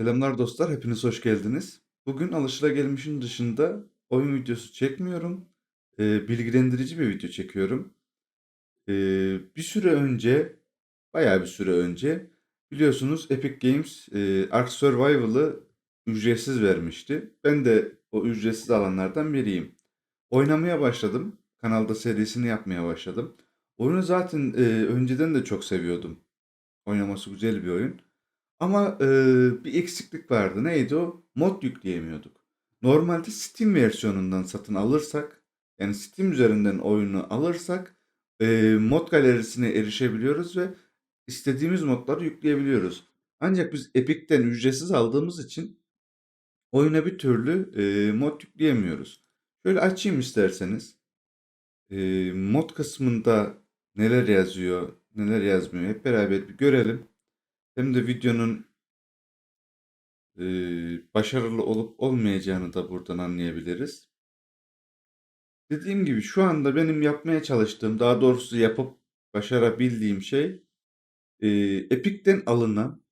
Selamlar dostlar, hepiniz hoş geldiniz. Bugün alışılagelmişin dışında oyun videosu çekmiyorum. Ee, bilgilendirici bir video çekiyorum. Ee, bir süre önce, bayağı bir süre önce biliyorsunuz Epic Games e, Ark Survival'ı ücretsiz vermişti. Ben de o ücretsiz alanlardan biriyim. Oynamaya başladım. Kanalda serisini yapmaya başladım. Oyunu zaten e, önceden de çok seviyordum. Oynaması güzel bir oyun. Ama e, bir eksiklik vardı. Neydi o? Mod yükleyemiyorduk. Normalde Steam versiyonundan satın alırsak, yani Steam üzerinden oyunu alırsak e, mod galerisine erişebiliyoruz ve istediğimiz modları yükleyebiliyoruz. Ancak biz Epic'ten ücretsiz aldığımız için oyuna bir türlü e, mod yükleyemiyoruz. Şöyle açayım isterseniz. E, mod kısmında neler yazıyor, neler yazmıyor hep beraber bir görelim. Hem de videonun e, başarılı olup olmayacağını da buradan anlayabiliriz. Dediğim gibi şu anda benim yapmaya çalıştığım, daha doğrusu yapıp başarabildiğim şey e, Epic'ten alınan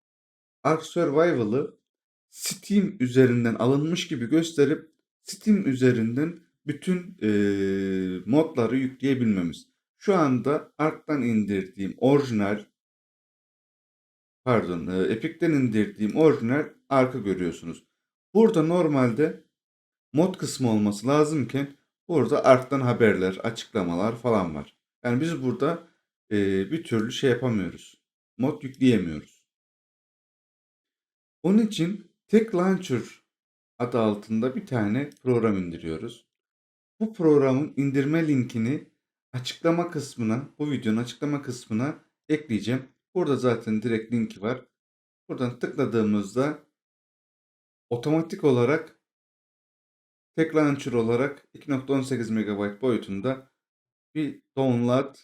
Ark Survival'ı Steam üzerinden alınmış gibi gösterip Steam üzerinden bütün e, modları yükleyebilmemiz. Şu anda Ark'tan indirdiğim orijinal pardon e, Epic'ten indirdiğim orijinal Ark'ı görüyorsunuz. Burada normalde mod kısmı olması lazımken burada Ark'tan haberler, açıklamalar falan var. Yani biz burada e, bir türlü şey yapamıyoruz. Mod yükleyemiyoruz. Onun için Tek Launcher adı altında bir tane program indiriyoruz. Bu programın indirme linkini açıklama kısmına, bu videonun açıklama kısmına ekleyeceğim. Burada zaten direkt linki var. Buradan tıkladığımızda otomatik olarak tek launcher olarak 2.18 MB boyutunda bir download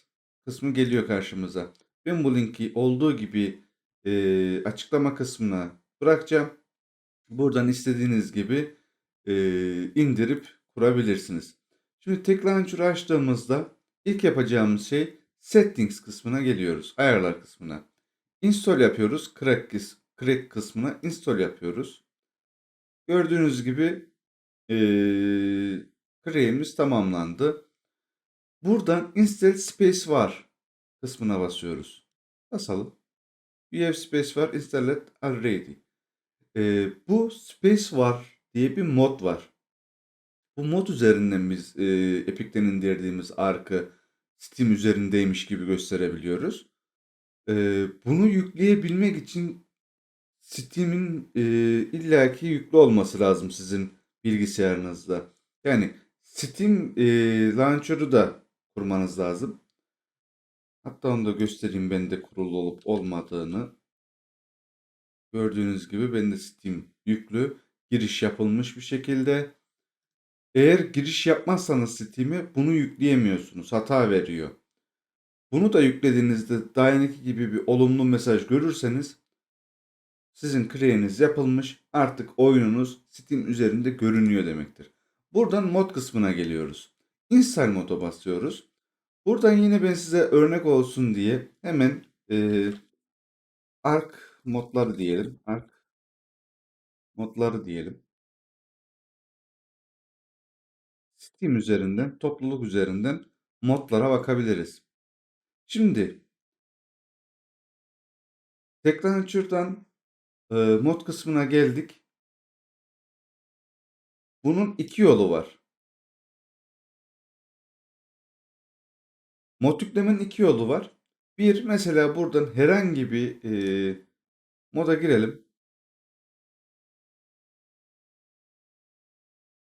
kısmı geliyor karşımıza. Ben bu linki olduğu gibi e, açıklama kısmına bırakacağım. Buradan istediğiniz gibi e, indirip kurabilirsiniz. Şimdi tek launcher'ı açtığımızda ilk yapacağımız şey settings kısmına geliyoruz. Ayarlar kısmına. Install yapıyoruz. Crack, crack kısmına install yapıyoruz. Gördüğünüz gibi crack'imiz tamamlandı. Buradan install space var kısmına basıyoruz. Basalım. We have space var installed already. Eee, bu space var diye bir mod var. Bu mod üzerinden biz eee Epic'ten indirdiğimiz Ark'ı Steam üzerindeymiş gibi gösterebiliyoruz. Eee, bunu yükleyebilmek için Steam'in eee, illaki yüklü olması lazım sizin bilgisayarınızda. Yani Steam eee Launcher'ı da kurmanız lazım. Hatta onu da göstereyim bende kurulu olup olmadığını. Gördüğünüz gibi bende Steam yüklü. Giriş yapılmış bir şekilde. Eğer giriş yapmazsanız Steam'e bunu yükleyemiyorsunuz. Hata veriyor. Bunu da yüklediğinizde Dyna2 gibi bir olumlu mesaj görürseniz sizin crane'iniz yapılmış. Artık oyununuz Steam üzerinde görünüyor demektir. Buradan mod kısmına geliyoruz. Install moda basıyoruz. Buradan yine ben size örnek olsun diye hemen eee Ark modları diyelim. Ark modları diyelim. Steam üzerinden, topluluk üzerinden modlara bakabiliriz. Şimdi tekrar şuradan e, mod kısmına geldik. Bunun iki yolu var. Mod yüklemenin iki yolu var. Bir mesela buradan herhangi bir e, moda girelim.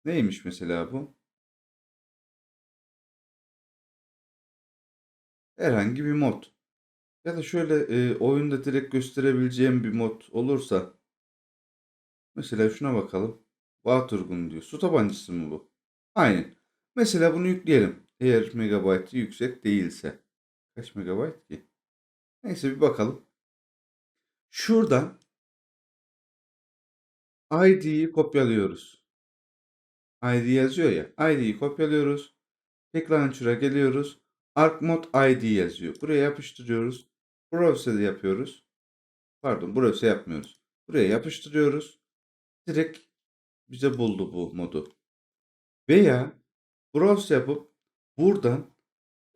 Neymiş mesela bu? Herhangi bir mod. Ya da şöyle e, oyunda direkt gösterebileceğim bir mod olursa. Mesela şuna bakalım. Watergun diyor. Su tabancası mı bu? Aynen. Mesela bunu yükleyelim. Eğer megabaytı yüksek değilse. Kaç megabayt ki? Neyse bir bakalım. Şuradan ID'yi kopyalıyoruz. ID yazıyor ya. ID'yi kopyalıyoruz. Tek launcher'a geliyoruz. ArcMod ID yazıyor. Buraya yapıştırıyoruz. Browse'de yapıyoruz. Pardon, browse yapmıyoruz. Buraya yapıştırıyoruz. Direkt bize buldu bu modu. Veya browse yapıp buradan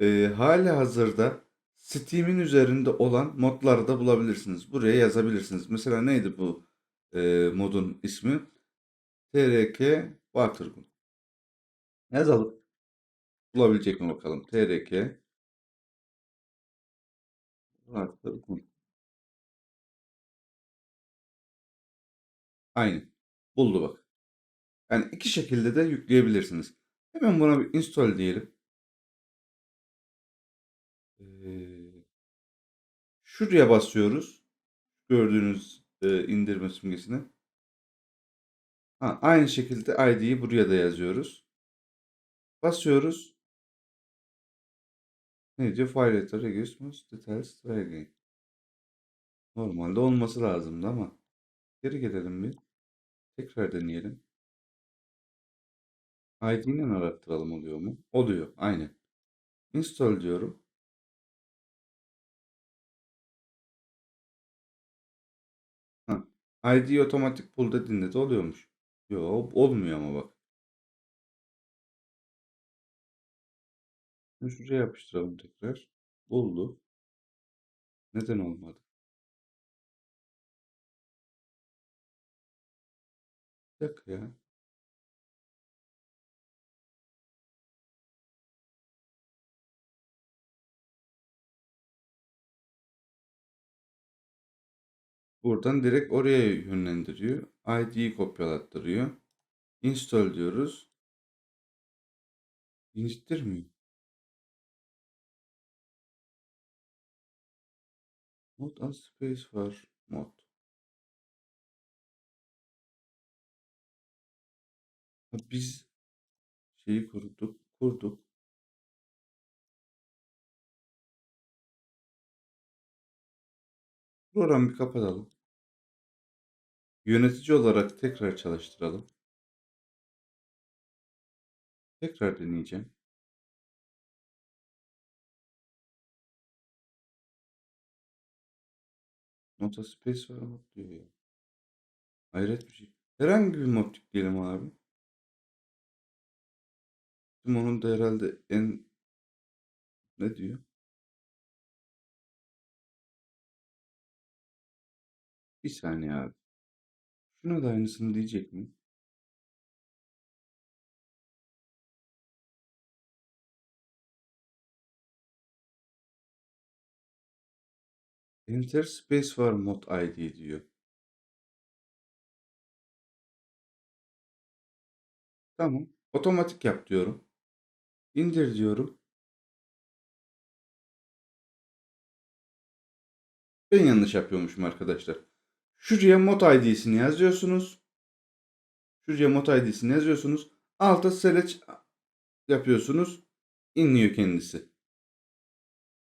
e, hali hazırda Steam'in üzerinde olan modları da bulabilirsiniz. Buraya yazabilirsiniz. Mesela neydi bu e, modun ismi? TRK Watergun. Yazalım. Bulabilecek mi bakalım? TRK. Aynı. Buldu bak. Yani iki şekilde de yükleyebilirsiniz. Hemen buna bir install diyelim. Ee, şuraya basıyoruz. Gördüğünüz e, indirme simgesine. Ha, aynı şekilde ID'yi buraya da yazıyoruz. Basıyoruz. Ne diyor? File letter most details again. Normalde olması lazımdı ama. Geri gelelim bir. Tekrar deneyelim. ID'yle arattıralım oluyor mu? Oluyor. Aynen. Install diyorum. Ha. ID otomatik pull dediğinde de oluyormuş. Yok olmuyor ama bak. Şunu şuraya yapıştıralım tekrar. Buldu. Neden olmadı? Bir ya. Buradan direkt oraya yönlendiriyor. ID'yi kopyalattırıyor. Install diyoruz. İndirmiyor. Mod as space var. Mod. Biz şeyi kurduk. Kurduk. Programı bir kapatalım. Yönetici olarak tekrar çalıştıralım. Tekrar deneyeceğim. Nota space var mod diyor ya. Hayret bir şey. Herhangi bir mod yükleyelim abi. Şimdi onun da herhalde en ne diyor? Bir saniye abi. Şuna da aynısını diyecek mi? Enter space var mod ID diyor. Tamam. Otomatik yap diyorum. İndir diyorum. Ben yanlış yapıyormuşum arkadaşlar. Şuraya mod ID'sini yazıyorsunuz. Şuraya mod ID'sini yazıyorsunuz. Alta select yapıyorsunuz. İnliyor kendisi.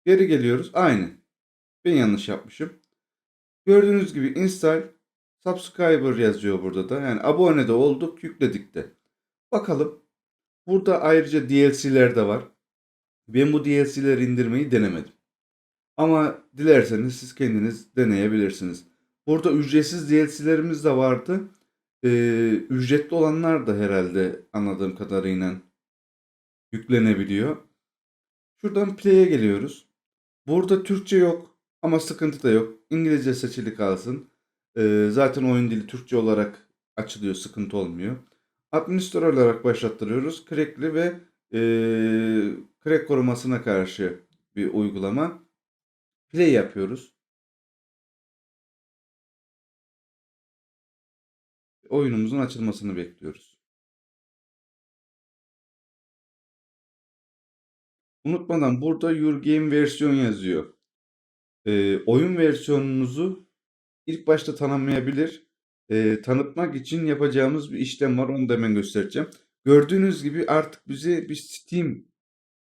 Geri geliyoruz. Aynı. Ben yanlış yapmışım. Gördüğünüz gibi install subscriber yazıyor burada da. Yani abone de olduk, yükledik de. Bakalım. Burada ayrıca DLC'ler de var. Ben bu DLC'leri indirmeyi denemedim. Ama dilerseniz siz kendiniz deneyebilirsiniz. Burada ücretsiz DLC'lerimiz de vardı. Ee, ücretli olanlar da herhalde anladığım kadarıyla yüklenebiliyor. Şuradan play'e geliyoruz. Burada Türkçe yok ama sıkıntı da yok. İngilizce seçili kalsın. Ee, zaten oyun dili Türkçe olarak açılıyor, sıkıntı olmuyor. Administratör olarak başlattırıyoruz. Crackli ve e, crack korumasına karşı bir uygulama. Play yapıyoruz. Oyunumuzun açılmasını bekliyoruz. Unutmadan burada Your Game versiyon yazıyor. Ee, oyun versiyonunuzu ilk başta tanımayabilir. Ee, tanıtmak için yapacağımız bir işlem var. Onu da hemen göstereceğim. Gördüğünüz gibi artık bizi bir Steam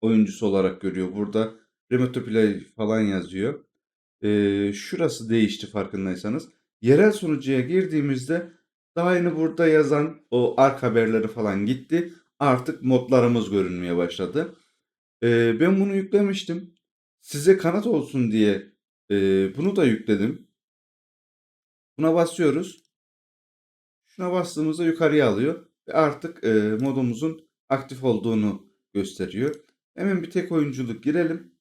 oyuncusu olarak görüyor. Burada Remote Play falan yazıyor. Ee, şurası değişti farkındaysanız. Yerel sunucuya girdiğimizde daha yeni burada yazan o ark haberleri falan gitti. Artık modlarımız görünmeye başladı. Ee, ben bunu yüklemiştim. Size kanıt olsun diye e, bunu da yükledim. Buna basıyoruz. Şuna bastığımızda yukarıya alıyor ve artık e, modumuzun aktif olduğunu gösteriyor. Hemen bir tek oyunculuk girelim.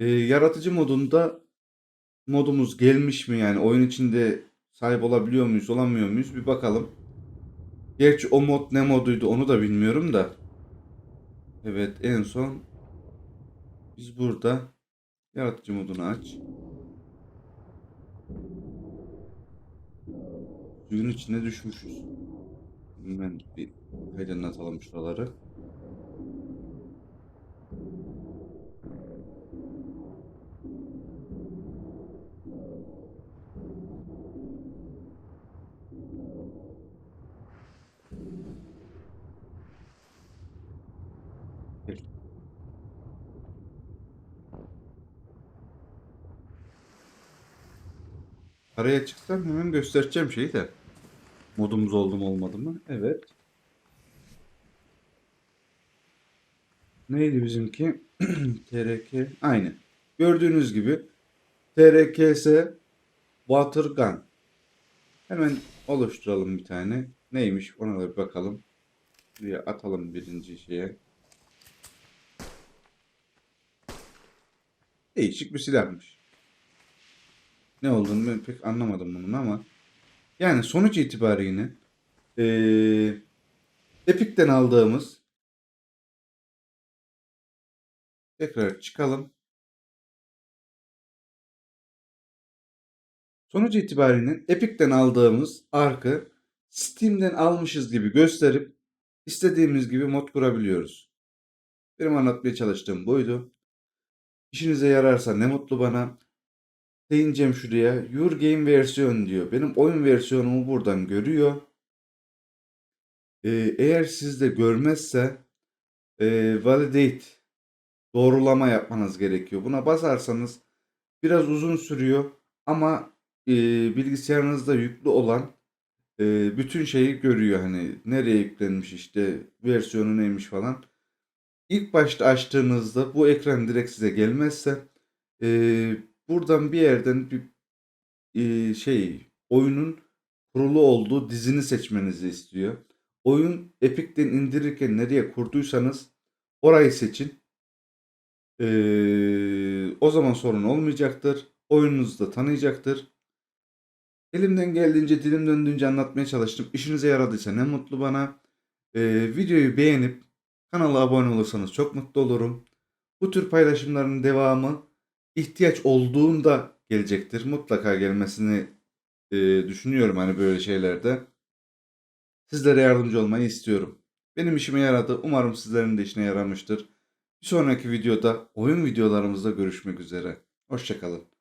E, yaratıcı modunda modumuz gelmiş mi yani oyun içinde sahip olabiliyor muyuz olamıyor muyuz bir bakalım. Gerçi o mod ne moduydu onu da bilmiyorum da. Evet en son biz burada yaratıcı modunu aç. Suyun içine düşmüşüz. Hemen bir kaydını atalım şuraları. Araya çıksam hemen göstereceğim şeyi de. Modumuz oldu mu olmadı mı? Evet. Neydi bizimki? TRK. Aynı. Gördüğünüz gibi TRKS Water Gun. Hemen oluşturalım bir tane. Neymiş ona da bir bakalım. Buraya atalım birinci şeye. Değişik bir silahmış. Ne olduğunu ben pek anlamadım bunun ama. Yani sonuç itibariyle eee Epic'ten aldığımız tekrar çıkalım. Sonuç itibariyle Epic'ten aldığımız Ark'ı Steam'den almışız gibi gösterip istediğimiz gibi mod kurabiliyoruz. Benim anlatmaya çalıştığım buydu. İşinize yararsa ne mutlu bana. Değineceğim şuraya. Your game versiyon diyor. Benim oyun versiyonumu buradan görüyor. Ee, eğer sizde görmezse e, validate doğrulama yapmanız gerekiyor. Buna basarsanız biraz uzun sürüyor ama e, bilgisayarınızda yüklü olan e, bütün şeyi görüyor. Hani nereye yüklenmiş işte versiyonu neymiş falan. İlk başta açtığınızda bu ekran direkt size gelmezse e, buradan bir yerden bir e, şey oyunun kurulu olduğu dizini seçmenizi istiyor. Oyun Epic'ten indirirken nereye kurduysanız orayı seçin. Ee, o zaman sorun olmayacaktır. Oyununuzu da tanıyacaktır. Elimden geldiğince, dilim döndüğünce anlatmaya çalıştım. İşinize yaradıysa ne mutlu bana. Ee, videoyu beğenip kanala abone olursanız çok mutlu olurum. Bu tür paylaşımların devamı ihtiyaç olduğunda gelecektir. Mutlaka gelmesini e, düşünüyorum hani böyle şeylerde. Sizlere yardımcı olmayı istiyorum. Benim işime yaradı. Umarım sizlerin de işine yaramıştır. Bir sonraki videoda oyun videolarımızda görüşmek üzere. Hoşçakalın.